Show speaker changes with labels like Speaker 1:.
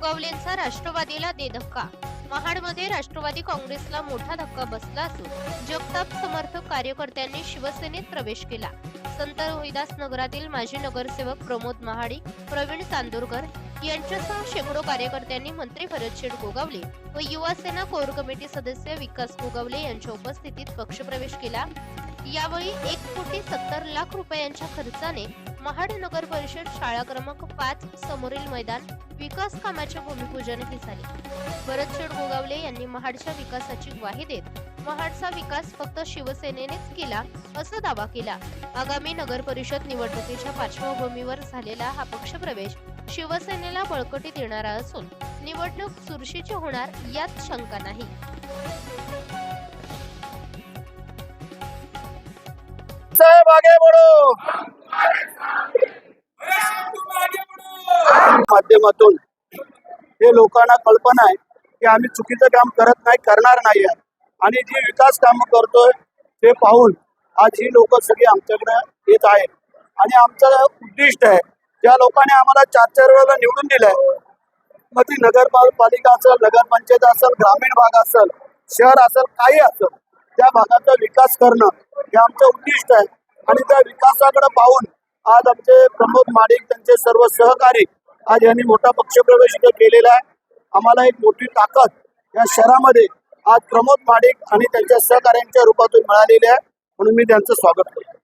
Speaker 1: गोगावलेंचा राष्ट्रवादीला दे धक्का. महाडमध्ये राष्ट्रवादी काँग्रेसला मोठा धक्का बसला असून जगताप समर्थक कार्यकर्त्यांनी शिवसेनेत प्रवेश केला. संत रोहिदास नगरातील माजी नगरसेवक प्रमोद महाडिक प्रवीण चांदूरकर यांच्यासह शेकडो कार्यकर्त्यांनी मंत्री भरतशेठ गोगावले व युवासेना कोर कमिटी सदस्य विकास गोगावले यांच्या उपस्थितीत पक्षप्रवेश केला. यावेळी एक कोटी सत्तर लाख रुपयांच्या खर्चाने महाड नगर परिषद शाळा क्रमांक पाच समोरील मैदान विकास कामाचे भूमिपूजनही झाले भरतशेड गोगावले यांनी महाडच्या विकासाची ग्वाही देत महाडचा विकास फक्त शिवसेनेनेच केला असा दावा केला. आगामी नगर परिषद निवडणुकीच्या पार्श्वभूमीवर झालेला हा पक्षप्रवेश शिवसेनेला बळकटी देणारा असून निवडणूक चुरशीची होणार यात शंका नाही.
Speaker 2: साहेब आगे बढ़ो माध्यमातून हे लोकांना कल्पना आहे की आम्ही चुकीचं काम करत नाही करणार नाही आहे. आणि जी विकास कामं करतोय ते पाहून आज ही लोक सगळी आमच्याकडे येत आहेत आणि आमचं उद्दिष्ट आहे ज्या लोकांनी आम्हाला चार चार वेळेला निवडून दिलंय मग ती नगरपालिका असेल नगरपंचायत असेल ग्रामीण भाग असेल शहर असेल काही असेल त्या भागाचा विकास करणं हे आमचं उद्दिष्ट आहे. आणि त्या विकासाकडे पाहून आज आमचे प्रमोद माडिक त्यांचे सर्व सहकारी आज यांनी मोठा पक्षप्रवेश इथे केलेला आहे. आम्हाला एक मोठी ताकद या शहरामध्ये आज प्रमोद माडिक आणि त्यांच्या सहकार्यांच्या रूपातून मिळालेली आहे. म्हणून मी त्यांचं स्वागत करतो.